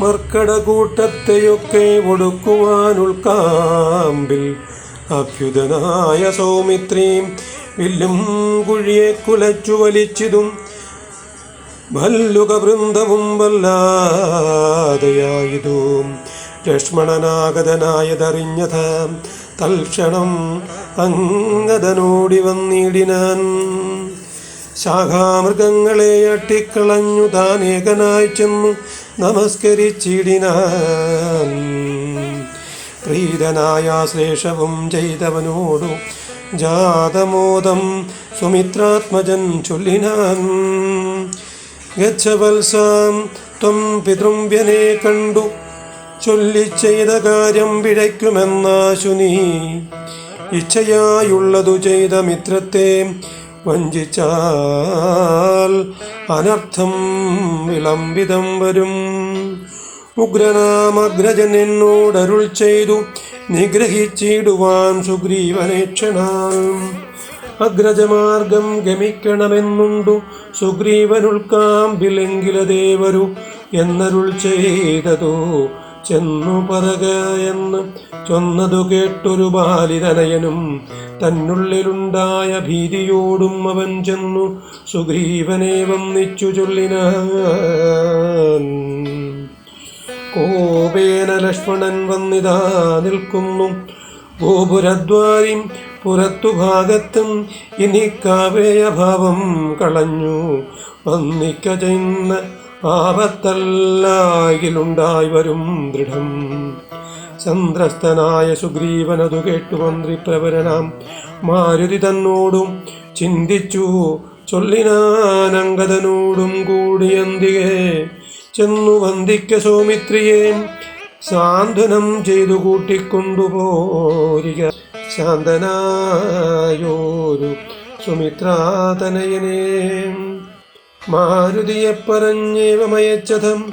മർക്കടകൂട്ടത്തെയൊക്കെ ഒടുക്കുവാൻ ഉൾക്കാമ്പിൽ അഭ്യുതനായ സൗമിത്രീം വില്ലും കുഴിയെ കുലച്ചു വലിച്ചതും ഭല്ലുക വൃന്ദവും വല്ലാതെയായതും ലക്ഷ്മണനാഗതനായതറിഞ്ഞത തൽക്ഷണം അംഗതനോടി വന്നിടിനാൻ. ശാഖാമൃഗങ്ങളെ അട്ടിക്കളഞ്ഞു താനേകനായി ചെന്നു നമസ്കരിച്ചിടിനാൻ. പ്രീതനായ ശ്രേഷവും ചെയ്തവനോടു ജാതമോദം സുമിത്രാത്മജൻ ചൊല്ലിനാൻ. ഗച്ഛവത്സാം ത്വം പിതൃംബ്യനെ കണ്ടു. ചൊല്ലിച്ചെയ്ത കാര്യം പിഴയ്ക്കുമെന്നാശു നീ. ഇച്ഛയായുള്ളതു ചെയ്ത മിത്രത്തെ വഞ്ചിച്ചാൽ അനർത്ഥം വിളംബിതം വരും. ഉഗ്രനാമഗ്രജൻ എന്നോടരുൾ ചെയ്തു നിഗ്രഹിച്ചിടുവാൻ സുഗ്രീവനേക്ഷണാൽ. അഗ്രജമാർഗം ഗമിക്കണമെന്നുണ്ടു സുഗ്രീവനുൾക്കാമ്പിലെങ്കിലതേവരു എന്നരുൾ ചെയ്തതു ചെന്നു പറക എന്ന് ചൊന്നതു കേട്ടൊരു ബാലിതനയനും തന്നുള്ളിലുണ്ടായ ഭീതിയോടും അവൻ ചെന്നു സുഗ്രീവനെ വന്നിച്ചു ചൊല്ലിന. കോപേന ലക്ഷ്മണൻ വന്നിതാ നിൽക്കുന്നു. ഗോപുരദ്വാരിം പുറത്തു ഭാഗത്തും ഇനി കാവേയഭാവം കളഞ്ഞു. വന്നിക്ക ചെയ്യുന്ന ആപത്തല്ലായിലുണ്ടായി വരും ദൃഢം. ചന്ദ്രസ്ഥനായ സുഗ്രീവനതു കേട്ടു മന്ത്രി പ്രവരനാം. മാരുതി തന്നോടും ചിന്തിച്ചു ചൊല്ലിനാനങ്കതനോടും കൂടിയന്തികെ ചെന്നു വന്ദിക്ക സൗമിത്രിയെ സാന്ത്വനം ചെയ്തു കൂട്ടിക്കൊണ്ടുപോരിക. ശാന്തനായോരു സുമിത്രാതനയനെ. മാരുതിയെ പറഞ്ഞേവമയച്ചതം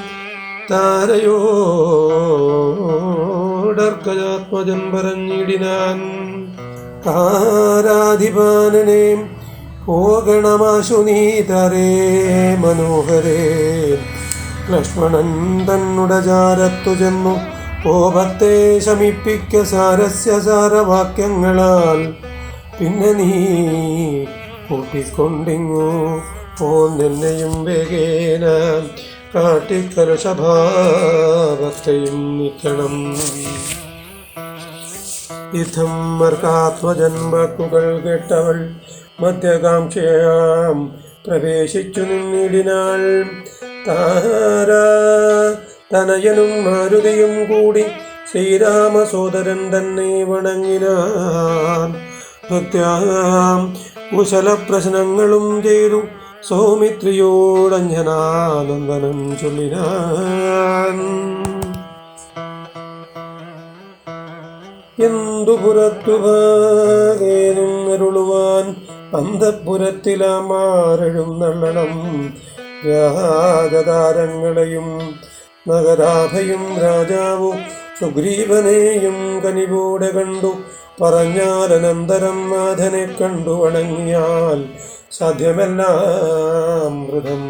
താരയോടർക്കജാത്മജൻ പറഞ്ഞിടിനാൻ. താരാധിപാനനെ പോകണമാശു നീതരേ മനോഹരേ. ലക്ഷ്മണൻ തന്നുടചാരത്തു ചെന്നു കോപത്തെ ശമിപ്പിക്ക സാരസ്യ സാരവാക്യങ്ങളാൽ പിന്നെ നീ കൂട്ടിക്കൊണ്ടിങ്ങു പോന്നെന്നെയും വേഗേന കാട്ടിക്കലുഷഭാവസ്ഥയും നിൽക്കണം. ഇഥം മർക്കാത്മജന്മക്കുകൾ കേട്ടവൾ മധ്യകാംക്ഷയാം പ്രവേശിച്ചു നിന്നിടിനാൾ. താരാ തനയനും മാരുതിയും കൂടി ശ്രീരാമ സോദരൻ തന്നെ വണങ്ങിനാൻ ഭക്ത്യാം കുശല പ്രശ്നങ്ങളും ചെയ്തു സൗമിത്രിയോടഞ്ജനാനന്ദനം ചൊല്ലിനാൻ. എന്തു പുറത്തു ഭാഗേനും അരുളുവാൻ അന്തപുരത്തിലാമാരഴും നള്ളണം രാജതാരങ്ങളെയും നഗരാഭയും രാജാവു സുഗ്രീവനെയും കനിവോടെ കണ്ടു. പറഞ്ഞാൽ അനന്തരം നാഥനെ കണ്ടു വണങ്ങിയാൽ സാധ്യമെല്ലാം മൃതം.